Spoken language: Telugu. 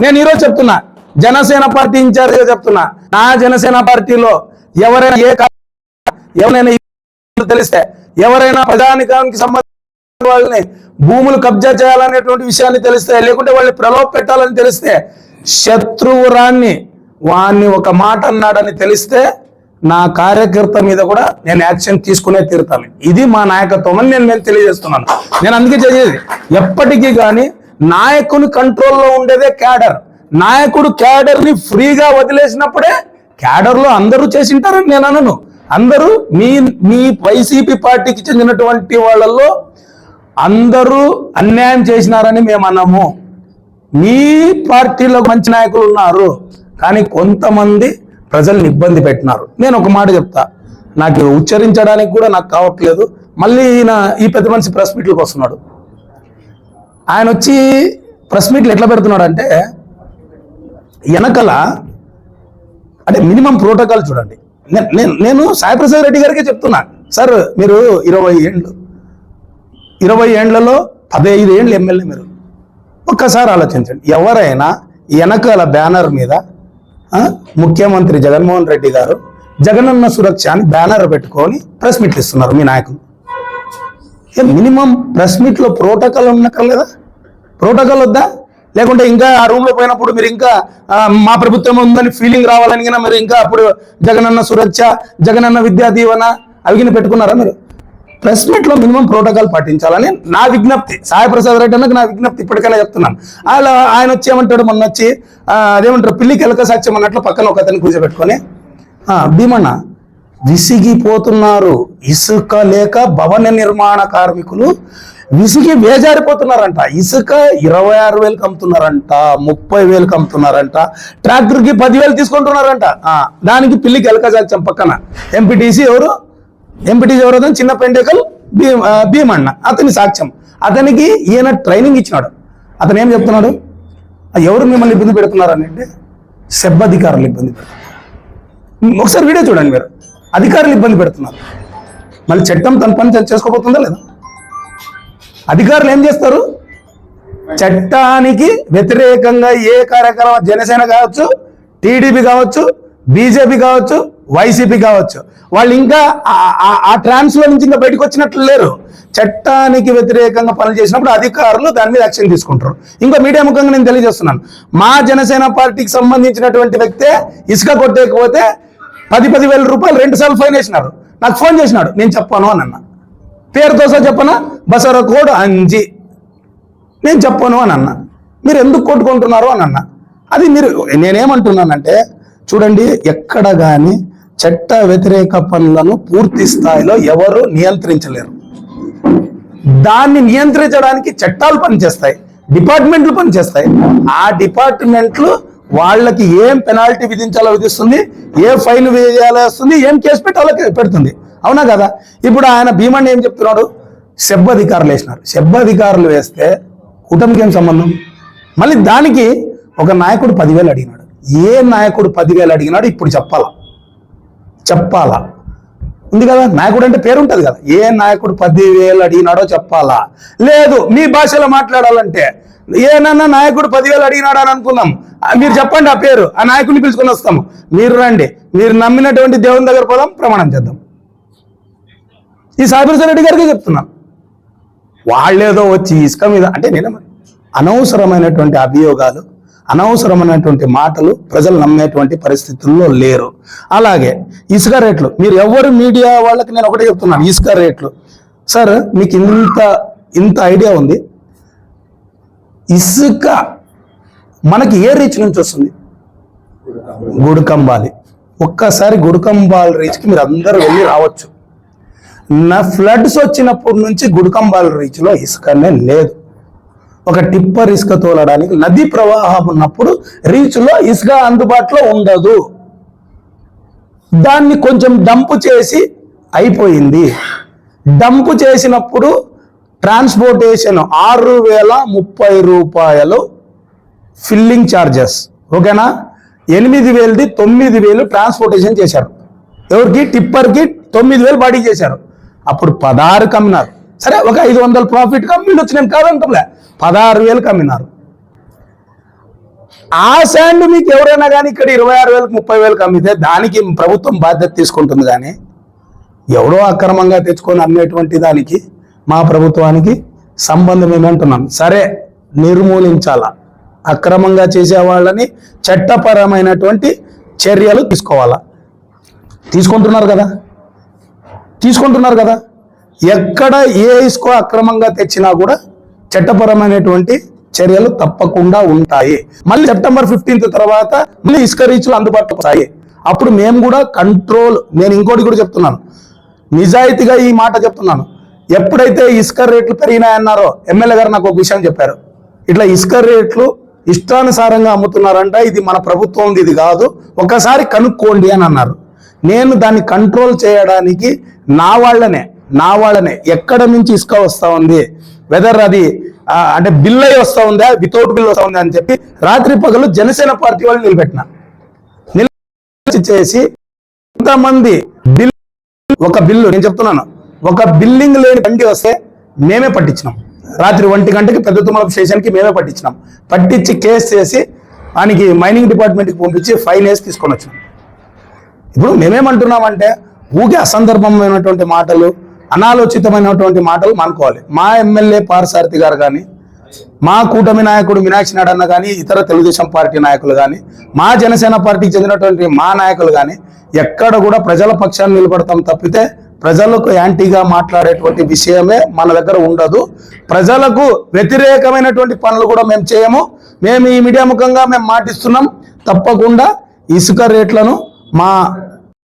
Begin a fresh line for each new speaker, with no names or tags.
నేను ఈరోజు చెప్తున్నా. జనసేన పార్టీ ఇన్ఛార్జ్గా చెప్తున్నా. నా జనసేన పార్టీలో ఎవరైనా ఏ కా- ఎవరైనా తెలిస్తే ఎవరైనా ప్రజానికానికి సంబంధించిన వాళ్ళని భూములు కబ్జా చేయాలనేటువంటి విషయాన్ని తెలిస్తే లేకుంటే వాళ్ళని ప్రలోభ పెట్టాలని తెలిస్తే శత్రువురాన్ని వాణ్ణి ఒక మాట అన్నాడని తెలిస్తే నా కార్యకర్త మీద కూడా నేను యాక్షన్ తీసుకునే తీరుతాను. ఇది మా నాయకత్వం అని నేను నేను తెలియజేస్తున్నాను. నేను అందుకే చేసేది ఎప్పటికీ కానీ నాయకుని కంట్రోల్లో ఉండేదే క్యాడర్. నాయకుడు క్యాడర్ని ఫ్రీగా వదిలేసినప్పుడే క్యాడర్లో అందరూ చేసింటారని నేను అనను. అందరూ మీ మీ వైసీపీ పార్టీకి చెందినటువంటి వాళ్ళల్లో అందరూ అన్యాయం చేసినారని మేము అన్నాము మీ పార్టీలో మంచి నాయకులు ఉన్నారు కానీ కొంతమంది ప్రజల్ని ఇబ్బంది పెట్టినారు. నేను ఒక మాట చెప్తా. నాకు ఉచ్చరించడానికి కూడా నాకు కావట్లేదు. మళ్ళీ ఈయన ఈ పెద్ద మనిషి ప్రెస్ మీట్లకు వస్తున్నాడు. ఆయన వచ్చి ప్రెస్ మీట్లు ఎట్లా పెడుతున్నాడంటే వెనకల అంటే మినిమం ప్రోటోకాల్ చూడండి. నేను నేను సాయిప్రసాద్ రెడ్డి గారికే చెప్తున్నా. సార్ మీరు ఇరవై ఏండ్లు ఇరవై ఏండ్లలో పదహైదు ఏండ్లు ఎమ్మెల్యే మీరు. ఒక్కసారి ఆలోచించండి. ఎవరైనా వెనకాల బ్యానర్ మీద ముఖ్యమంత్రి జగన్మోహన్ రెడ్డి గారు జగనన్న సురక్ష అని బ్యానర్ పెట్టుకొని ప్రెస్ మీట్లు ఇస్తున్నారు మీ నాయకులు. మినిమం ప్రెస్ మీట్లో ప్రోటోకాల్ ఉన్నక్కర్లేదా ప్రోటోకాల్ వద్దా? లేకుంటే ఇంకా ఆ రూమ్లో పోయినప్పుడు మీరు ఇంకా మా ప్రభుత్వం ఉందని ఫీలింగ్ రావాలని గినా మీరు ఇంకా అప్పుడు జగనన్న సురక్ష జగనన్న విద్యా దీవెన అవిగిన పెట్టుకున్నారా మీరు? ప్రెస్ మీట్లో మినిమం ప్రోటోకాల్ పాటించాలని నా విజ్ఞప్తి. సాయి ప్రసాద్ రెడ్డి అన్నకు నా విజ్ఞప్తి ఇప్పటికైనా చెప్తున్నాను. అలా ఆయన వచ్చి ఏమంటాడు మొన్న వచ్చి అదేమంటారు పిల్లికి ఎలక సాక్ష్యం అన్నట్లు పక్కన ఒక అతన్ని కూర్చోబెట్టుకొని భీమన్న విసిగిపోతున్నారు ఇసుక లేక భవన నిర్మాణ కార్మికులు. విసిగి వేజారిపోతున్నారంట. ఇసుక ఇరవై ఆరు వేలకు అమ్ముతున్నారంట ముప్పై వేలకు అమ్ముతున్నారంట ట్రాక్టర్కి పదివేలు తీసుకుంటున్నారంట. ఆ, దానికి పిల్లికి ఎలక సాక్ష్యం పక్కన. ఎంపీటీసీ ఎవరు? ఎంపీటీసీ ఎవరు అతను? చిన్న పెండేకల్ భీమ్ భీమన్న. అతని సాక్ష్యం. అతనికి ఈయన ట్రైనింగ్ ఇచ్చినాడు. అతను ఏం చెప్తున్నాడు? ఎవరు మిమ్మల్ని ఇబ్బంది పెడుతున్నారని అంటే సెబ్ అధికారులు ఇబ్బంది పెడుతున్నారు. ఒకసారి వీడియో చూడండి మీరు. అధికారులు ఇబ్బంది పెడుతున్నారు. మళ్ళీ చట్టం తన పని చేసుకోబోతుందా లేదా? అధికారులు ఏం చేస్తారు? చట్టానికి వ్యతిరేకంగా ఏ కార్యక్రమం జనసేన కావచ్చు టీడీపీ కావచ్చు బీజేపీ కావచ్చు వైసీపీ కావచ్చు. వాళ్ళు ఇంకా ఆ- ట్రాన్స్లో నుంచి ఇంకా బయటకు వచ్చినట్లు లేరు. చట్టానికి వ్యతిరేకంగా పనులు చేసినప్పుడు అధికారులు దాని మీద యాక్షన్ తీసుకుంటారు. ఇంకో మీడియా ముఖంగా నేను తెలియజేస్తున్నాను. మా జనసేన పార్టీకి సంబంధించినటువంటి వ్యక్తే ఇసుక కొట్టేకపోతే పది పది వేల రూపాయలు రెండు సార్లు ఫైన్ వేసినారు. నాకు ఫోన్ చేసినాడు నేను చెప్పాను అని అన్నా. పేరుతో సహా చెప్పనా? బసర కోడ్ అంజి. నేను చెప్పను అని అన్నా. మీరు ఎందుకు కొట్టుకుంటున్నారు అని అన్నా. అది మీరు నేనేమంటున్నానంటే చూడండి ఎక్కడ కానీ చట్ట వ్యతిరేక పనులను పూర్తి స్థాయిలో ఎవరు నియంత్రించలేరు. దాన్ని నియంత్రించడానికి చట్టాలు పనిచేస్తాయి డిపార్ట్మెంట్లు పనిచేస్తాయి. ఆ డిపార్ట్మెంట్లు వాళ్ళకి ఏం పెనాల్టీ విధించాలో విధిస్తుంది ఏ ఫైన్ వేయాలో వస్తుంది ఏం కేసు పెట్టాలో పెడుతుంది. అవునా కదా? ఇప్పుడు ఆయన భీమని ఏం చెప్తున్నాడు? శబ్బ అధికారులు వేసినారు. శబ్బ అధికారులు వేస్తే కూటమికి ఏం సంబంధం? మళ్ళీ దానికి ఒక నాయకుడు పదివేలు అడిగినాడు. ఏ నాయకుడు పదివేలు అడిగినాడు? ఇప్పుడు చెప్పాలా? చెప్పాలా? ఉంది కదా? నాయకుడు అంటే పేరు ఉంటుంది కదా. ఏ నాయకుడు పదివేలు అడిగినాడో చెప్పాలా? లేదు మీ భాషలో మాట్లాడాలంటే. ఏనన్నా నాయకుడు పదివేలు అడిగినాడు అని అనుకుందాం. మీరు చెప్పండి ఆ పేరు. ఆ నాయకుడిని పిలుచుకొని వస్తాము. మీరు రండి. మీరు నమ్మినటువంటి దేవుని దగ్గర పోదాం ప్రమాణం చేద్దాం. ఈ సాయిప్రసాద్ రెడ్డి గారికి చెప్తున్నాను వాళ్ళేదో వచ్చి ఇసుక మీద అంటే నేను అనవసరమైనటువంటి అభియోగాలు అనవసరమైనటువంటి మాటలు ప్రజలు నమ్మేటువంటి పరిస్థితుల్లో లేరు. అలాగే ఇసుక రేట్లు మీరు ఎవరు మీడియా వాళ్ళకి నేను ఒకటే చెప్తున్నాను ఇసుక రేట్లు. సార్ మీకు ఇంత ఇంత ఐడియా ఉంది. ఇసుక మనకి ఏ రీచ్ నుంచి వస్తుంది? గుడికంబాలి. ఒక్కసారి గుడికంబాల్ రీచ్కి మీరు అందరూ వెళ్ళి రావచ్చు. నా ఫ్లడ్స్ వచ్చినప్పటి నుంచి గుడికంబాల రీచ్లో ఇసుకనే లేదు. ఒక టిప్పర్ ఇసుక తోలడానికి నది ప్రవాహం ఉన్నప్పుడు రీచ్లో ఇసుక అందుబాటులో ఉండదు. దాన్ని కొంచెం డంప్ చేసి అయిపోయింది. డంప్ చేసినప్పుడు ట్రాన్స్పోర్టేషన్ ఆరు వేల ముప్పై రూపాయలు ఫిల్లింగ్ ఛార్జెస్ ఓకేనా? ఎనిమిది వేలది తొమ్మిది వేలు ట్రాన్స్పోర్టేషన్ చేశారు. ఎవరికి? టిప్పర్కి తొమ్మిది వేలు బాడీ చేశారు. అప్పుడు పదహారు కమ్మినారు. సరే ఒక ఐదు వందల ప్రాఫిట్ కమ్మిండి వచ్చి నేను కాదంటలే పదహారు వేలు కమ్మినారు. ఆ శాండ్ మీకు ఎవరైనా కానీ ఇక్కడ ఇరవై ఆరు వేలకు ముప్పై వేలకు అమ్మితే దానికి ప్రభుత్వం బాధ్యత తీసుకుంటుంది కానీ ఎవడో అక్రమంగా తెచ్చుకొని అమ్మేటువంటి దానికి మా ప్రభుత్వానికి సంబంధం ఏమంటున్నాం సరే నిర్మూలించాల. అక్రమంగా చేసే వాళ్ళని చట్టపరమైనటువంటి చర్యలు తీసుకోవాలా. తీసుకుంటున్నారు కదా? తీసుకుంటున్నారు కదా. ఎక్కడ ఏ ఇసుకో అక్రమంగా తెచ్చినా కూడా చట్టపరమైనటువంటి చర్యలు తప్పకుండా ఉంటాయి. మళ్ళీ సెప్టెంబర్ ఫిఫ్టీన్త్ తర్వాత మళ్ళీ ఇసుక రీచ్లు అందుబాటులో వస్తాయి. అప్పుడు మేము కూడా కంట్రోల్ నేను ఇంకోటి కూడా చెప్తున్నాను. నిజాయితీగా ఈ మాట చెప్తున్నాను. ఎప్పుడైతే ఇసుక రేట్లు పెరిగినాయన్నారో ఎమ్మెల్యే గారు నాకు ఒక విషయం చెప్పారు. ఇట్లా ఇసుక రేట్లు ఇష్టానుసారంగా అమ్ముతున్నారంట ఇది మన ప్రభుత్వం ఇది కాదు. ఒకసారి కనుక్కోండి అని అన్నారు. నేను దాన్ని కంట్రోల్ చేయడానికి నా వాళ్ళనే నా వాళ్ళనే ఎక్కడ నుంచి ఇసుక వస్తూ ఉంది? వెదర్ అది అంటే బిల్ అయి వస్తూ ఉందా? వితౌట్ బిల్ వస్తూ ఉందా అని చెప్పి రాత్రి పగలు జనసేన పార్టీ వాళ్ళు నిలబెట్టిన. నిలబెట్టి చేసి కొంతమంది బిల్ ఒక బిల్లు నేను చెప్తున్నాను. ఒక బిల్లింగ్ లేని బండి వస్తే మేమే పట్టించినాం. రాత్రి ఒంటి గంటకి పెద్ద తుమ్మల స్టేషన్కి మేమే పట్టించినాం. పట్టించి కేసు చేసి దానికి మైనింగ్ డిపార్ట్మెంట్కి పంపించి ఫైన్ వేసి తీసుకొని వచ్చినాం. ఇప్పుడు మేమేమంటున్నామంటే ఊకే అసందర్భమైనటువంటి మాటలు అనాలోచితమైనటువంటి మాటలు మానుకోవాలి. మా ఎమ్మెల్యే పారసారథి గారు కానీ మా కూటమి నాయకుడు మీనాక్షి నాడన్న కానీ ఇతర తెలుగుదేశం పార్టీ నాయకులు కానీ మా జనసేన పార్టీకి చెందినటువంటి మా నాయకులు కానీ ఎక్కడ కూడా ప్రజల పక్షాన్ని నిలబడతాం తప్పితే ప్రజలకు యాంటీగా మాట్లాడేటువంటి విషయమే మన దగ్గర ఉండదు. ప్రజలకు వ్యతిరేకమైనటువంటి పనులు కూడా మేము చేయము. మేము ఈ మీడియా ముఖంగా మేము మాటిస్తున్నాం. తప్పకుండా ఇసుక రేట్లను మా